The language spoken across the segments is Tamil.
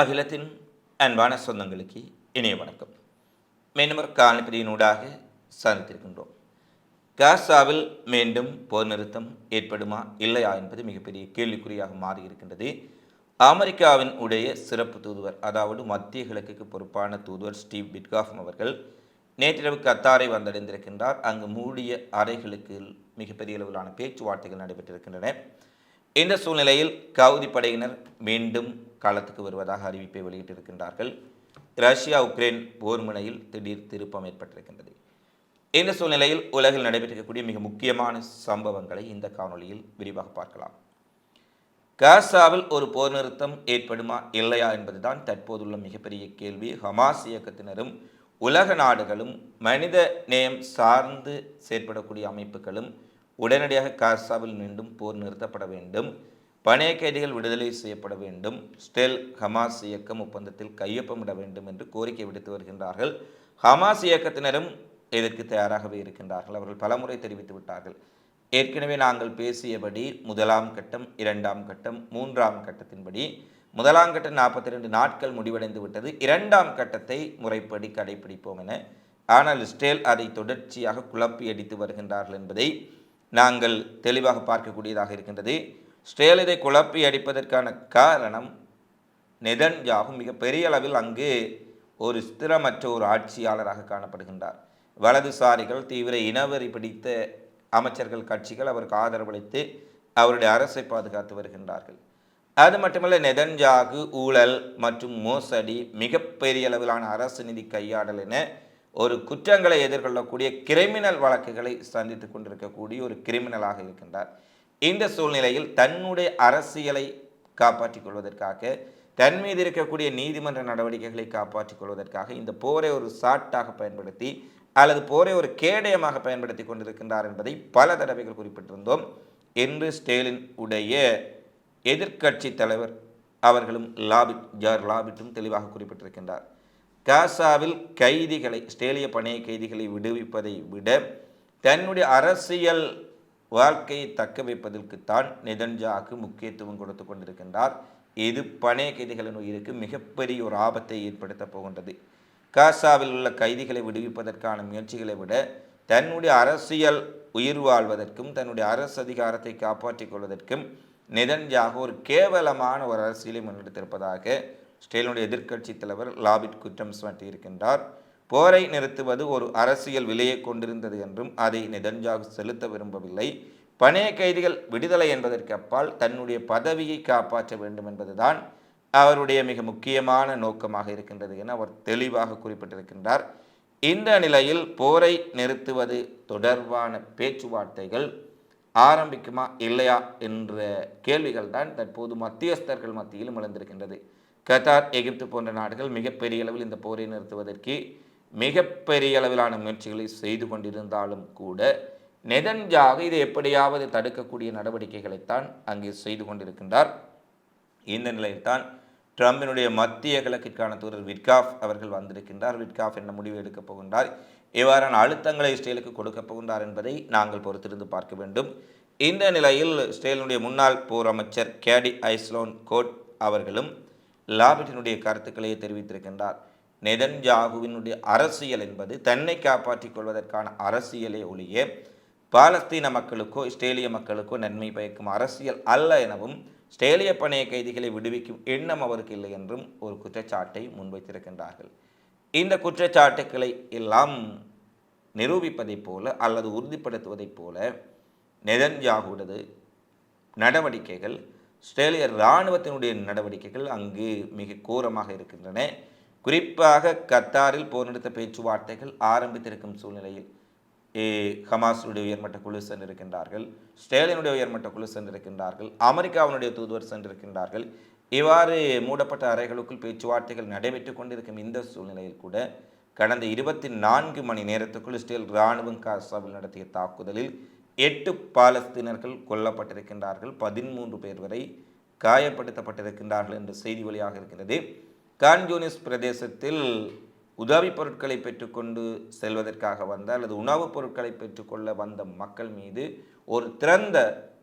அகிலத்தின் அன்பான சொந்தங்களுக்கு இணைய வணக்கம். மீனவர் காலப்பிரியினூடாக சந்தித்திருக்கின்றோம். காசாவில் மீண்டும் போர் நிறுத்தம் ஏற்படுமா இல்லையா என்பது மிகப்பெரிய கேள்விக்குறியாக மாறியிருக்கின்றது. அமெரிக்காவின் உடைய சிறப்பு தூதுவர் அதாவது மத்திய கிழக்குக்கு பொறுப்பான தூதுவர் ஸ்டீவ் பிட்காஃபம் அவர்கள் நேற்றிரவு கத்தாரை வந்தடைந்திருக்கின்றார். அங்கு மூடிய அறைகளுக்கு மிகப்பெரிய அளவிலான பேச்சுவார்த்தைகள் நடைபெற்றிருக்கின்றன. இந்த சூழ்நிலையில் கவுதி படையினர் மீண்டும் காலத்துக்கு வருவதாக அறிவிப்பை வெளியிட்டிருக்கின்றார்கள். ரஷ்யா உக்ரைன் போர் முனையில் திடீர் திருப்பம் ஏற்பட்டிருக்கின்றது. இந்த சூழ்நிலையில் உலகில் நடைபெற்றிருக்கக்கூடிய மிக முக்கியமான சம்பவங்களை இந்த காணொளியில் விரிவாக பார்க்கலாம். காசாவில் ஒரு போர் நிறுத்தம் ஏற்படுமா இல்லையா என்பதுதான் தற்போதுள்ள மிகப்பெரிய கேள்வி. ஹமாஸ் இயக்கத்தினரும் உலக நாடுகளும் மனித நேயம் சார்ந்து செயற்படக்கூடிய அமைப்புகளும் உடனடியாக காசாவில் மீண்டும் போர் நிறுத்தப்பட வேண்டும். பணைய கைதிகள் விடுதலை செய்யப்பட வேண்டும். ஸ்டெல் ஹமாஸ் இயக்கம் ஒப்பந்தத்தில் கையொப்பமிட வேண்டும் என்று கோரிக்கை விடுத்து வருகின்றார்கள். ஹமாஸ் இயக்கத்தினரும் இதற்கு தயாராகவே இருக்கின்றார்கள். அவர்கள் பலமுறை தெரிவித்து விட்டார்கள். ஏற்கனவே நாங்கள் பேசியபடி முதலாம் கட்டம் இரண்டாம் கட்டம் மூன்றாம் கட்டத்தின்படி முதலாம் கட்டம் நாற்பத்தி ரெண்டு நாட்கள் முடிவடைந்து விட்டது. இரண்டாம் கட்டத்தை முறைப்படி கடைபிடிப்போம் என ஆனால் ஸ்டேல் அதை தொடர்ச்சியாக குழப்பி அடித்து வருகின்றார்கள் என்பதை நாங்கள் தெளிவாக பார்க்கக்கூடியதாக இருக்கின்றது. ஸ்ரேலிதை குழப்பி அடிப்பதற்கான காரணம் நெதன்யாகும் மிக பெரிய அளவில் அங்கு ஒரு ஸ்திரமற்ற ஒரு ஆட்சியாளராக காணப்படுகின்றார். வலதுசாரிகள் தீவிர இனவெறி பிடித்த அமைச்சர்கள் கட்சிகள் அவருக்கு ஆதரவளித்து அவருடைய அரசை பாதுகாத்து வருகின்றார்கள். அது மட்டுமல்ல நெதன்ஜாகு ஊழல் மற்றும் மோசடி மிகப்பெரிய அளவிலான அரசு நிதி கையாடல் என ஒரு குற்றங்களை எதிர்கொள்ளக்கூடிய கிரிமினல் வழக்குகளை சந்தித்து கொண்டிருக்கக்கூடிய ஒரு கிரிமினலாக இருக்கின்றார். இந்த சூழ்நிலையில் தன்னுடைய அரசியலை காப்பாற்றிக் கொள்வதற்காக தன் மீது இருக்கக்கூடிய நீதிமன்ற நடவடிக்கைகளை காப்பாற்றிக் கொள்வதற்காக இந்த போரை ஒரு சாட்டாக பயன்படுத்தி அல்லது போரை ஒரு கேடயமாக பயன்படுத்தி கொண்டிருக்கின்றார் என்பதை பல தடவைகள் குறிப்பிட்டிருந்தோம். என்று ஸ்டேலின் உடைய எதிர்க்கட்சி தலைவர் அவர்களும் லாபிட் ஜார் லாபிட்டும் தெளிவாக குறிப்பிட்டிருக்கின்றார். காசாவில் கைதிகளை ஸ்டேலிய பணைய கைதிகளை விடுவிப்பதை விட தன்னுடைய அரசியல் வாழ்க்கையை தக்க வைப்பதற்குத்தான் நெதன்ஜாக்கு முக்கியத்துவம் கொடுத்து கொண்டிருக்கின்றார். இது பணைய கைதிகளின் உயிருக்கு மிகப்பெரிய ஒரு ஆபத்தை ஏற்படுத்தப் போகின்றது. காசாவில் உள்ள கைதிகளை விடுவிப்பதற்கான முயற்சிகளை விட தன்னுடைய அரசியல் உயிர் வாழ்வதற்கும் தன்னுடைய அரசு அதிகாரத்தை காப்பாற்றிக் கொள்வதற்கும் நெதன்ஜாக ஒரு கேவலமான ஒரு அரசியலை முன்னெடுத்திருப்பதாக ஸ்டேலினுடைய எதிர்க்கட்சி தலைவர் லாபிட் குற்றம் சுமட்டியிருக்கின்றார் போரை நிறுத்துவது ஒரு அரசியல் விலையை கொண்டிருந்தது என்றும் அதை நெதன்ஜாகு செலுத்த விரும்பவில்லை. பணைய கைதிகள் விடுதலை என்பதற்கு அப்பால் தன்னுடைய பதவியை காப்பாற்ற வேண்டும் என்பதுதான் அவருடைய மிக முக்கியமான நோக்கமாக இருக்கின்றது என அவர் தெளிவாக குறிப்பிட்டிருக்கின்றார். இந்த நிலையில் போரை நிறுத்துவது தொடர்பான பேச்சுவார்த்தைகள் ஆரம்பிக்குமா இல்லையா என்ற கேள்விகள் தான் தற்போது மத்தியஸ்தர்கள் மத்தியிலும் எழுந்திருக்கின்றது. கத்தார் எகிப்து போன்ற நாடுகள் மிகப்பெரிய அளவில் இந்த போரை நிறுத்துவதற்கு மிகப்பெரிய அளவிலான முயற்சிகளை செய்து கொண்டிருந்தாலும் கூட நெதன்ஜாக இதை எப்படியாவது தடுக்கக்கூடிய நடவடிக்கைகளைத்தான் அங்கே செய்து கொண்டிருக்கின்றார். இந்த நிலையில்தான் ட்ரம்பினுடைய மத்திய கிழக்கிற்கான தூதர் விட்காஃப் அவர்கள் வந்திருக்கின்றார். விட்காஃப் என்ன முடிவு எடுக்கப் போகின்றார்? இவ்வாறான அழுத்தங்களை இஸ்ரேலுக்கு கொடுக்கப் போகின்றார் என்பதை நாங்கள் பொறுத்திருந்து பார்க்க வேண்டும். இந்த நிலையில் இஸ்ரேலினுடைய முன்னாள் போர் அமைச்சர் கேடி ஐஸ்லோன் கோட் அவர்களும் லாபிட்டினுடைய கருத்துக்களையே தெரிவித்திருக்கின்றார். நெதன்ஜாகுவினுடைய அரசியல் என்பது தன்னை காப்பாற்றிக் கொள்வதற்கான அரசியலே ஒழிய பாலஸ்தீன மக்களுக்கோ இஸ்ரேலிய மக்களுக்கோ நன்மை பயக்கும் அரசியல் அல்ல எனவும் ஸ்டேலிய பணைய கைதிகளை விடுவிக்கும் எண்ணம் அவருக்கு இல்லை என்றும் ஒரு குற்றச்சாட்டை முன்வைத்திருக்கின்றார்கள். இந்த குற்றச்சாட்டுக்களை எல்லாம் நிரூபிப்பதைப் போல அல்லது உறுதிப்படுத்துவதைப் போல நெதன்ஜாகுடது நடவடிக்கைகள் ஸ்ட்ரேலிய இராணுவத்தினுடைய நடவடிக்கைகள் அங்கு மிக கோரமாக இருக்கின்றன. குறிப்பாக கத்தாரில் போர் நிறுத்த பேச்சுவார்த்தைகள் ஆரம்பித்திருக்கும் சூழ்நிலையில் ஹமாஸுடைய உயர்மட்ட குழு சென்றிருக்கின்றார்கள் ஸ்டேலினுடைய உயர்மட்ட குழு சென்றிருக்கின்றார்கள் அமெரிக்காவினுடைய தூதுவர் சென்றிருக்கின்றார்கள். இவ்வாறு மூடப்பட்ட அறைகளுக்குள் பேச்சுவார்த்தைகள் நடைபெற்று கொண்டிருக்கும் இந்த சூழ்நிலையில் கூட கடந்த இருபத்தி நான்கு மணி நேரத்துக்குள் இஸ்ரேல் இராணுவம் காசாவில் நடத்திய தாக்குதலில் எட்டு பாலஸ்தீனர்கள் கொல்லப்பட்டிருக்கின்றார்கள். பதிமூன்று பேர் வரை காயப்படுத்தப்பட்டிருக்கின்றார்கள் என்ற செய்தி வழியாக இருக்கிறது கான்ஜூனிஸ் பிரதேசத்தில் உதவி பொருட்களை பெற்றுக்கொண்டு செல்வதற்காக வந்த அல்லது உணவுப் பொருட்களை பெற்றுக்கொள்ள வந்த மக்கள் மீது ஒரு திறந்த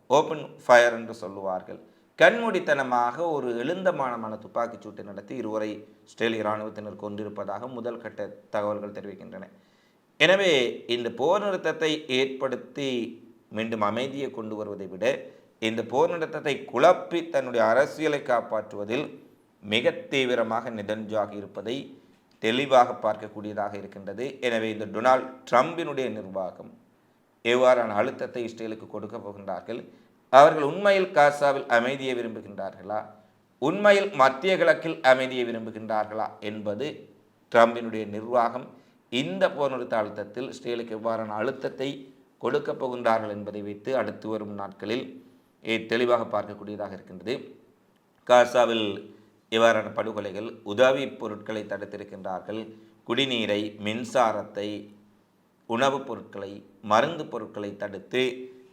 ஓப்பன் ஃபயர் என்று சொல்லுவார்கள். கண்மூடித்தனமாக ஒரு எழுந்தமானமான துப்பாக்கிச் சூட்டை நடத்தி இருவரை இஸ்ரேலிய இராணுவத்தினர் கொண்டிருப்பதாக முதல் கட்ட தகவல்கள் தெரிவிக்கின்றன. எனவே இந்த போர் நிறுத்தத்தை ஏற்படுத்தி மீண்டும் அமைதியை கொண்டு வருவதை விட இந்த போர் நிறுத்தத்தை குழப்பி தன்னுடைய அரசியலை காப்பாற்றுவதில் மிக தீவிரமாக நிதஞ்சாகி இருப்பதை தெளிவாக பார்க்கக்கூடியதாக இருக்கின்றது. எனவே இந்த டொனால்ட் ட்ரம்பினுடைய நிர்வாகம் எவ்வாறான அழுத்தத்தை இஸ்ரேலுக்கு கொடுக்க போகின்றார்கள்? அவர்கள் உண்மையில் காசாவில் அமைதியை விரும்புகின்றார்களா? உண்மையில் மத்திய கிழக்கில் அமைதியை விரும்புகின்றார்களா என்பது ட்ரம்பினுடைய நிர்வாகம் இந்த போர் நிறுத்த அழுத்தத்தில் இஸ்ரேலுக்கு எவ்வாறான அழுத்தத்தை கொடுக்க போகின்றார்கள் என்பதை வைத்து அடுத்து வரும் நாட்களில் தெளிவாக பார்க்கக்கூடியதாக இருக்கின்றது. காசாவில் இவ்வாறான படுகொலைகள் உதவி பொருட்களை தடுத்திருக்கின்றார்கள். குடிநீரை மின்சாரத்தை உணவுப் பொருட்களை மருந்து பொருட்களை தடுத்து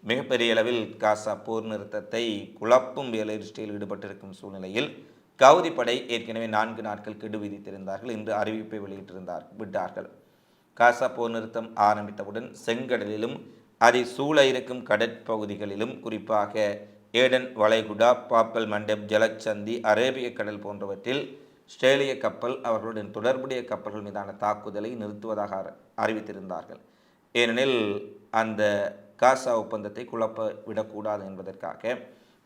மிகப்பெரிய அளவில் காசா போர் நிறுத்தத்தை குழப்பும் வேலையில் இஸ்ரேல் ஈடுபட்டிருக்கும் சூழ்நிலையில் கவுதி படை ஏற்கனவே நான்கு நாட்கள் கெடு விதித்திருந்தார்கள். இன்று அறிவிப்பை வெளியிட்டிருந்தார் விட்டார்கள். காசா போர் நிறுத்தம் ஆரம்பித்தவுடன் செங்கடலிலும் அதை சூழ இருக்கும் கடற்பகுதிகளிலும் குறிப்பாக ஏடன் வளைகுடா பாப்பல் மண்டப் ஜலச்சந்தி அரேபிய கடல் போன்றவற்றில் ஸ்ட்ரேலிய கப்பல் அவர்களுடன் தொடர்புடைய கப்பல்கள் மீதான தாக்குதலை நிறுத்துவதாக அற- அறிவித்திருந்தார்கள். ஏனெனில் அந்த காசா ஒப்பந்தத்தை குழப்ப விடக்கூடாது என்பதற்காக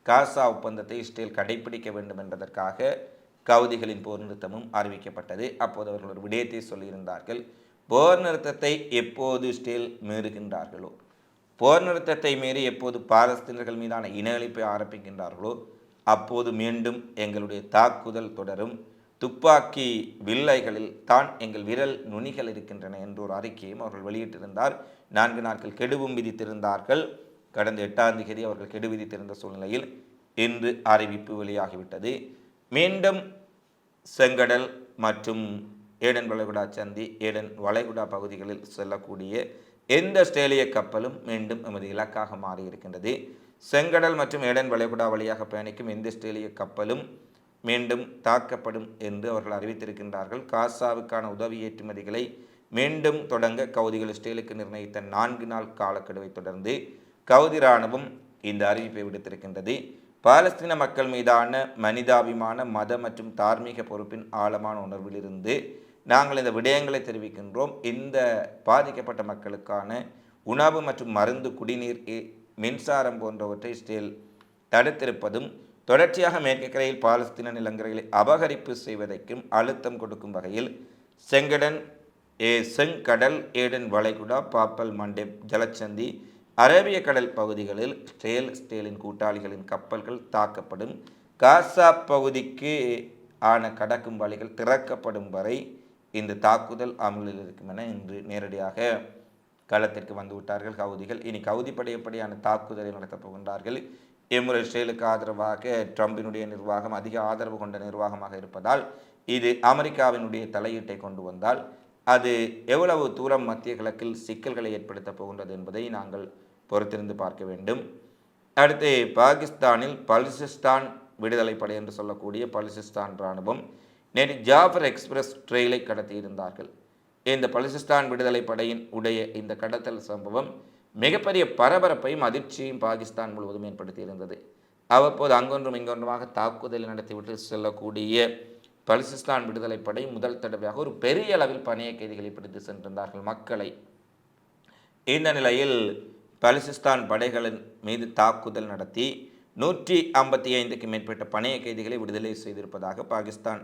காசா ஒப்பந்தத்தை இஸ்ரேல் கடைபிடிக்க வேண்டும் என்பதற்காக கவுதிகளின் போர் நிறுத்தமும் அறிவிக்கப்பட்டது. அப்போது அவர்கள் ஒரு விடயத்தை சொல்லியிருந்தார்கள். போர் நிறுத்தத்தை எப்போது இஸ்ரேல் மீறுகின்றார்களோ போர் நிறுத்தத்தை மீறி எப்போது பாலஸ்தீனர்கள் மீதான இன அழிப்பை ஆரம்பிக்கின்றார்களோ அப்போது மீண்டும் எங்களுடைய தாக்குதல் தொடரும். துப்பாக்கி வில்லைகளில் தான் எங்கள் விரல் நுனிகள் இருக்கின்றன என்ற ஒரு அறிக்கையும் அவர்கள் வெளியிட்டிருந்தார். நான்கு நாட்கள் கெடுவும் விதித்திருந்தார்கள். கடந்த எட்டாம் தேதி அவர்கள் கெடு விதித்திருந்த சூழ்நிலையில் இன்று அறிவிப்பு வெளியாகிவிட்டது. மீண்டும் செங்கடல் மற்றும் ஏடன் வளைகுடா சந்தி ஏடன் வளைகுடா பகுதிகளில் செல்லக்கூடிய எந்த ஆஸ்திரேலிய கப்பலும் மீண்டும் எமது இலக்காக மாறி இருக்கின்றது செங்கடல் மற்றும் ஏடன் வளைகுடா வழியாக பயணிக்கும் எந்த ஆஸ்திரேலிய கப்பலும் மீண்டும் தாக்கப்படும் என்று அவர்கள் அறிவித்திருக்கின்றார்கள். காசாவுக்கான உதவி ஏற்றுமதிகளை மீண்டும் தொடங்க கவுதிகள் இஸ்ரேலுக்கு நிர்ணயித்த நான்கு நாள் காலக்கெடுவை தொடர்ந்து கவுதி இராணுவம் இந்த அறிவிப்பை விடுத்திருக்கின்றது. பாலஸ்தீன மக்கள் மீதான மனிதாபிமான மத மற்றும் தார்மீக பொறுப்பின் ஆழமான உணர்விலிருந்து நாங்கள் இந்த விடயங்களை தெரிவிக்கின்றோம். இந்த பாதிக்கப்பட்ட மக்களுக்கான உணவு மற்றும் மருந்து குடிநீர் மின்சாரம் போன்றவற்றை இஸ்ரேல் தடுத்திருப்பதும் தொடர்ச்சியாக மேற்கு கரையில் பாலஸ்தீன நிலங்கரைகளை அபகரிப்பு செய்வதற்கும் அழுத்தம் கொடுக்கும் வகையில் செங்கடன் ஏ செங்கடல் ஏடன் வளைகுடா பாப்பல் மண்டே ஜலச்சந்தி அரேபிய கடல் பகுதிகளில் ஸ்டேல் ஸ்டேலின் கூட்டாளிகளின் கப்பல்கள் தாக்கப்படும். காசா பகுதிக்கு ஆன கடக்கும் வழிகள் திறக்கப்படும் வரை இந்த தாக்குதல் அமலில் இருக்கும் என இன்று நேரடியாக களத்திற்கு வந்துவிட்டார்கள் கவுதிகள். இனி கவுதி படையப்படியான தாக்குதலை நடத்தப் போகின்றார்கள்? இம்முறை இஸ்ரேலுக்கு ஆதரவாக ட்ரம்பினுடைய நிர்வாகம் அதிக ஆதரவு கொண்ட நிர்வாகமாக இருப்பதால் இது அமெரிக்காவினுடைய தலையீட்டை கொண்டு வந்தால் அது எவ்வளவு தூரம் மத்திய கிழக்கில் சிக்கல்களை ஏற்படுத்தப் போகின்றது என்பதை நாங்கள் பொறுத்திருந்து பார்க்க வேண்டும். அடுத்து பாகிஸ்தானில் பலுசிஸ்தான் விடுதலை படை என்று சொல்லக்கூடிய பலுசிஸ்தான் இராணுவம் நேற்று ஜாஃபர் எக்ஸ்பிரஸ் ட்ரெயிலை கடத்தியிருந்தார்கள். இந்த பலுசிஸ்தான் விடுதலை படையின் உடைய இந்த கடத்தல் சம்பவம் மிகப்பெரிய பரபரப்பையும் அதிர்ச்சியும் பாகிஸ்தான் முழுவதும் ஏற்படுத்தியிருந்தது. அவ்வப்போது அங்கொன்றும் இங்கொன்றுமாக தாக்குதலை நடத்திவிட்டு செல்லக்கூடிய பலுசிஸ்தான் விடுதலை படை முதல் தடவையாக ஒரு பெரிய அளவில் பணிய கைதிகளை பிடித்து சென்றிருந்தார்கள் மக்களை. இந்த நிலையில் பலுசிஸ்தான் படைகளின் மீது தாக்குதல் நடத்தி நூற்றி ஐம்பத்தி ஐந்துக்கு மேற்பட்ட பணைய கைதிகளை விடுதலை செய்திருப்பதாக பாகிஸ்தான்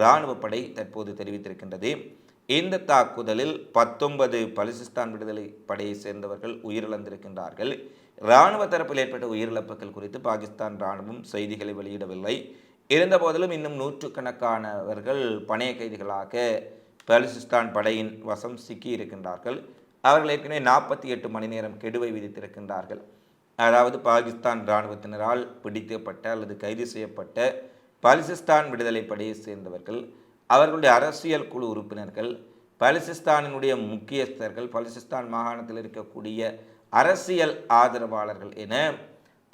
இராணுவ படை தற்போது தெரிவித்திருக்கின்றது. இந்த தாக்குதலில் பத்தொன்பது பலிசிஸ்தான் விடுதலை படையை சேர்ந்தவர்கள் உயிரிழந்திருக்கின்றார்கள். இராணுவ தரப்பில் ஏற்பட்ட உயிரிழப்புகள் குறித்து பாகிஸ்தான் இராணுவம் செய்திகளை வெளியிடவில்லை. இருந்தபோதிலும் இன்னும் நூற்றுக்கணக்கானவர்கள் பணைய கைதிகளாக பலிசிஸ்தான் படையின் வசம் சிக்கி இருக்கின்றார்கள் அவர்கள் ஏற்கனவே நாற்பத்தி எட்டு மணி நேரம் கெடுவை விதித்திருக்கின்றார்கள். அதாவது பாகிஸ்தான் இராணுவத்தினரால் பிடிக்கப்பட்ட அல்லது கைது செய்யப்பட்ட பலுசிஸ்தான் விடுதலை படையை சேர்ந்தவர்கள் அவர்களுடைய அரசியல் குழு உறுப்பினர்கள் பலுசிஸ்தானினுடைய முக்கியஸ்தர்கள் பலுசிஸ்தான் மாகாணத்தில் இருக்கக்கூடிய அரசியல் ஆதரவாளர்கள் என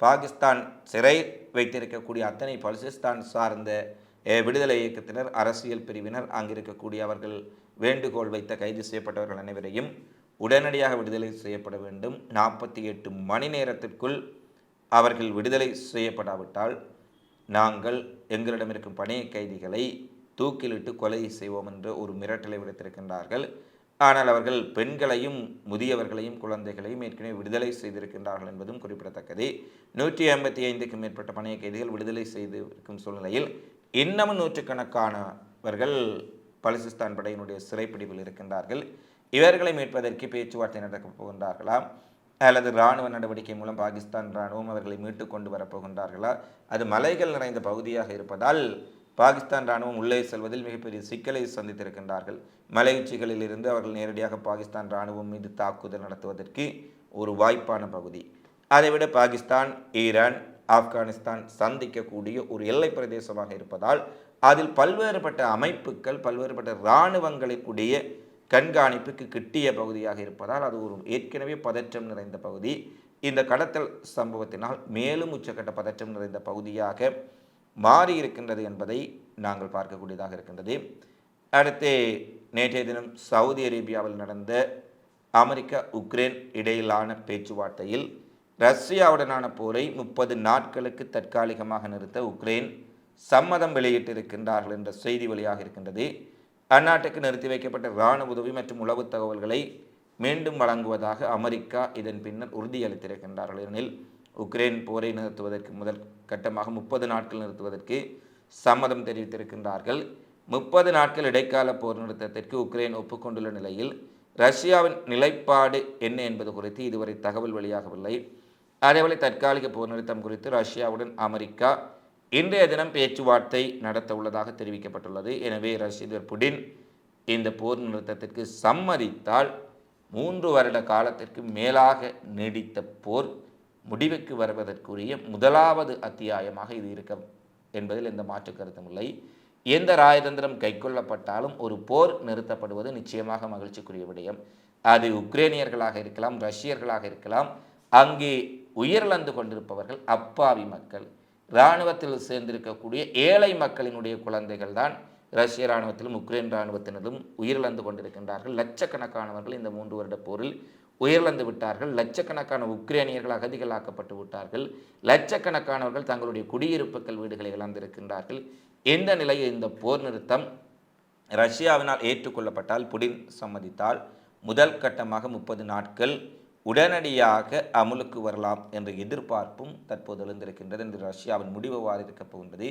பாகிஸ்தான் சிறை வைத்திருக்கக்கூடிய அத்தனை பலுசிஸ்தான் சார்ந்த விடுதலை இயக்கத்தினர் அரசியல் பிரிவினர் அங்கிருக்கக்கூடிய அவர்கள் வேண்டுகோள் வைத்த கைது செய்யப்பட்டவர்கள் அனைவரையும் உடனடியாக விடுதலை செய்யப்பட வேண்டும். நாற்பத்தி எட்டு மணி நேரத்திற்குள் அவர்கள் விடுதலை செய்யப்படாவிட்டால் நாங்கள் எங்களிடம் இருக்கும் பணைய கைதிகளை தூக்கிலிட்டு கொலை செய்வோம் என்று ஒரு மிரட்டலை விடுத்திருக்கின்றார்கள். ஆனால் அவர்கள் பெண்களையும் முதியவர்களையும் குழந்தைகளையும் ஏற்கனவே விடுதலை செய்திருக்கின்றார்கள் என்பதும் குறிப்பிடத்தக்கது. நூற்றி ஐம்பத்தி ஐந்துக்கும் மேற்பட்ட பணைய கைதிகள் விடுதலை செய்திருக்கும் சூழ்நிலையில் இன்னமும் நூற்றுக்கணக்கானவர்கள் பலிசிஸ்தான் படையினுடைய சிறைப்பிடிவில் இருக்கின்றார்கள். இவர்களை மீட்பதற்கு பேச்சுவார்த்தை நடக்கப் போகின்றார்களாம். அல்லது இராணுவ நடவடிக்கை மூலம் பாகிஸ்தான் இராணுவம் அவர்களை மீட்டு கொண்டு வரப்போகின்றார்களா? அது மலைகள் நிறைந்த பகுதியாக இருப்பதால் பாகிஸ்தான் இராணுவம் உள்ளே செல்வதில் மிகப்பெரிய சிக்கலை சந்தித்திருக்கின்றார்கள். மலை உச்சிகளில் இருந்து அவர்கள் நேரடியாக பாகிஸ்தான் இராணுவம் மீது தாக்குதல் நடத்துவதற்கு ஒரு வாய்ப்பான பகுதி. அதைவிட பாகிஸ்தான் ஈரான் ஆப்கானிஸ்தான் சந்திக்கக்கூடிய ஒரு எல்லை பிரதேசமாக இருப்பதால் அதில் பல்வேறுபட்ட அமைப்புகள் பல்வேறுபட்ட இராணுவங்களுக்குடைய கண்காணிப்புக்கு கிட்டிய பகுதியாக இருப்பதால் அது ஒரு ஏற்கனவே பதற்றம் நிறைந்த பகுதி. இந்த கடத்தல் சம்பவத்தினால் மேலும் உச்சக்கட்ட பதற்றம் நிறைந்த பகுதியாக மாறி இருக்கின்றது என்பதை நாங்கள் பார்க்கக்கூடியதாக இருக்கின்றது. அடுத்து நேற்றைய தினம் சவுதி அரேபியாவில் நடந்த அமெரிக்கா உக்ரைன் இடையிலான பேச்சுவார்த்தையில் ரஷ்யாவுடனான போரை முப்பது நாட்களுக்கு தற்காலிகமாக நிறுத்த உக்ரைன் சம்மதம் வெளியிட்டிருக்கின்றார்கள் என்ற செய்தி வெளியாக இருக்கின்றது. அந்நாட்டுக்கு நிறுத்தி வைக்கப்பட்ட இராணுவ உதவி மற்றும் உளவு தகவல்களை மீண்டும் வழங்குவதாக அமெரிக்கா இதன் பின்னர் உறுதியளித்திருக்கின்றார்கள். எனில் உக்ரைன் போரை நிறுத்துவதற்கு முதல் கட்டமாக முப்பது நாட்கள் நிறுத்துவதற்கு சம்மதம் தெரிவித்திருக்கின்றார்கள். முப்பது நாட்கள் இடைக்கால போர் நிறுத்தத்திற்கு உக்ரைன் ஒப்புக்கொண்டுள்ள நிலையில் ரஷ்யாவின் நிலைப்பாடு என்ன என்பது குறித்து இதுவரை தகவல் வெளியாகவில்லை. அதேவேளை தற்காலிக போர் நிறுத்தம் குறித்து ரஷ்யாவுடன் அமெரிக்கா இன்றைய தினம் பேச்சுவார்த்தை நடத்த உள்ளதாக தெரிவிக்கப்பட்டுள்ளது. எனவே ரஷ்யர் புடின் இந்த போர் நிறுத்தத்திற்கு சம்மதித்தால் மூன்று வருட காலத்திற்கு மேலாக நீடித்த போர் முடிவுக்கு வருவதற்குரிய முதலாவது அத்தியாயமாக இது இருக்க என்பதில் எந்த மாற்று கருத்தும் இல்லை. எந்த ராயதந்திரம் கைக்கொள்ளப்பட்டாலும் ஒரு போர் நிறுத்தப்படுவது நிச்சயமாக மகிழ்ச்சிக்குரிய விடயம். அது உக்ரேனியர்களாக இருக்கலாம் ரஷ்யர்களாக இருக்கலாம் அங்கே உயிரிழந்து கொண்டிருப்பவர்கள் அப்பாவி மக்கள் இராணுவத்தில் சேர்ந்திருக்கக்கூடிய ஏழை மக்களினுடைய குழந்தைகள் தான் ரஷ்ய இராணுவத்திலும் உக்ரைன் இராணுவத்தினரும் உயிரிழந்து கொண்டிருக்கின்றார்கள். லட்சக்கணக்கானவர்கள் இந்த மூன்று வருட போரில் உயிரிழந்து விட்டார்கள். லட்சக்கணக்கான உக்ரைனியர்கள் அகதிகளாக்கப்பட்டு விட்டார்கள். லட்சக்கணக்கானவர்கள் தங்களுடைய குடியிருப்புகள் வீடுகளை இழந்திருக்கின்றார்கள். எந்த நிலையில் இந்த போர் நிறுத்தம் ரஷ்யாவினால் ஏற்றுக்கொள்ளப்பட்டால் புடின் சம்மதித்தால் முதல் கட்டமாக முப்பது நாட்கள் உடனடியாக அமுலுக்கு வரலாம் என்ற எதிர்பார்ப்பும் தற்போது எழுந்திருக்கின்றது என்று ரஷ்யாவின் முடிவு வாரி இருக்கப் போகின்றது.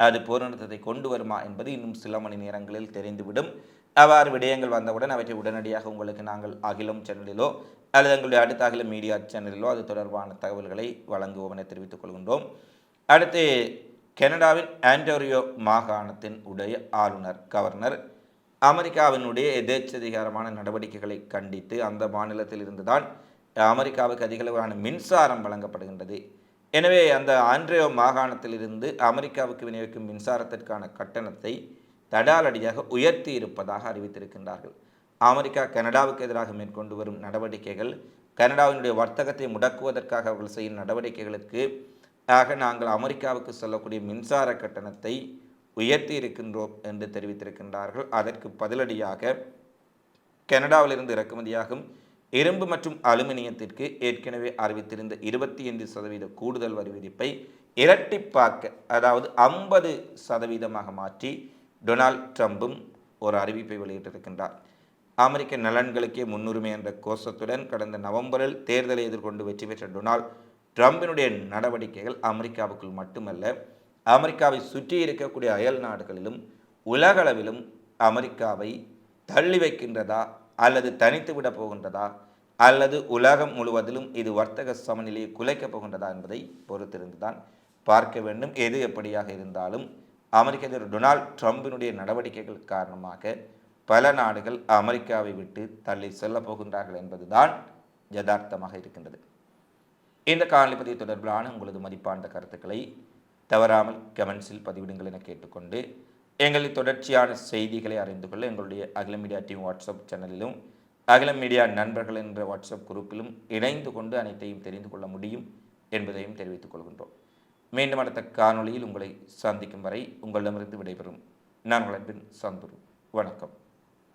அது போர்நிறுத்தத்தை கொண்டு வருமா என்பது இன்னும் சில மணி நேரங்களில் தெரிந்துவிடும். அவ்வாறு விடயங்கள் வந்தவுடன் அவற்றை உடனடியாக உங்களுக்கு நாங்கள் அகிலம் சேனலிலோ அல்லது எங்களுடைய அடுத்த அகிலம் மீடியா சேனலிலோ அது தொடர்பான தகவல்களை வழங்குவோம் என தெரிவித்துக் கொள்கின்றோம். அடுத்து கனடாவின் ஆண்டோரியோ மாகாணத்தின் உடைய ஆளுநர் கவர்னர் அமெரிக்காவினுடைய எதேச்சதிகாரமான நடவடிக்கைகளை கண்டித்து அந்த மாநிலத்தில் இருந்துதான் அமெரிக்காவுக்கு அதிகளவான மின்சாரம் வழங்கப்படுகின்றது. எனவே அந்த ஆண்ட்ரியோ மாகாணத்திலிருந்து அமெரிக்காவுக்கு விநியோகிக்கும் மின்சாரத்திற்கான கட்டணத்தை தடாலடியாக உயர்த்தி இருப்பதாக அறிவித்திருக்கின்றார்கள். அமெரிக்கா கனடாவுக்கு எதிராக மேற்கொண்டு வரும் நடவடிக்கைகள் கனடாவினுடைய வர்த்தகத்தை முடக்குவதற்காக அவர்கள் செய்யும் நடவடிக்கைகளுக்கு ஆக நாங்கள் அமெரிக்காவுக்கு செல்லக்கூடிய மின்சார கட்டணத்தை உயர்த்தி இருக்கின்றோம் என்று தெரிவித்திருக்கின்றார்கள். அதற்கு பதிலடியாக கனடாவிலிருந்து இறக்குமதியாகும் இரும்பு மற்றும் அலுமினியத்திற்கு ஏற்கனவே அறிவித்திருந்த இருபத்தி ஐந்து சதவீத கூடுதல் வரி விதிப்பை இரட்டிப்பாக்க அதாவது ஐம்பது சதவீதமாக மாற்றி டொனால்ட் ட்ரம்பும் ஒரு அறிவிப்பை வெளியிட்டிருக்கின்றார். அமெரிக்க நலன்களுக்கே முன்னுரிமை என்ற கோஷத்துடன் கடந்த நவம்பரில் தேர்தலை எதிர்கொண்டு வெற்றி பெற்ற டொனால்ட் ட்ரம்பினுடைய நடவடிக்கைகள் அமெரிக்காவுக்குள் மட்டுமல்ல அமெரிக்காவை சுற்றி இருக்கக்கூடிய அயல் நாடுகளிலும் உலகளவிலும் அமெரிக்காவை தள்ளி வைக்கின்றதா அல்லது தனித்து விட போகின்றதா அல்லது உலகம் முழுவதிலும் இது வர்த்தக சமநிலையை குலைக்கப் போகின்றதா என்பதை பொறுத்திருந்துதான் பார்க்க வேண்டும். எது எப்படியாக இருந்தாலும் அமெரிக்க அதிபர் டொனால்ட் ட்ரம்பினுடைய நடவடிக்கைகள் காரணமாக பல நாடுகள் அமெரிக்காவை விட்டு தள்ளி செல்ல போகின்றார்கள் என்பதுதான் யதார்த்தமாக இருக்கின்றது. இந்த காணொலி பதிவு தொடர்பிலான உங்களது மதிப்பான கருத்துக்களை தவறாமல் கமெண்ட்ஸில் பதிவிடுங்கள் என கேட்டுக்கொண்டு எங்களின் தொடர்ச்சியான செய்திகளை அறிந்து கொள்ள எங்களுடைய அகில மீடியா டீம் வாட்ஸ்அப் சேனலிலும் அகில மீடியா நண்பர்கள் என்ற வாட்ஸ்அப் குரூப்பிலும் இணைந்து கொண்டு அனைத்தையும் தெரிந்து கொள்ள முடியும் என்பதையும் தெரிவித்துக் கொள்கின்றோம். மீண்டும் அடுத்த காணொளியில் உங்களை சந்திக்கும் வரை உங்களிடமிருந்து விடைபெறும். நான் உங்கள் அன்பின் சந்துரு. வணக்கம்.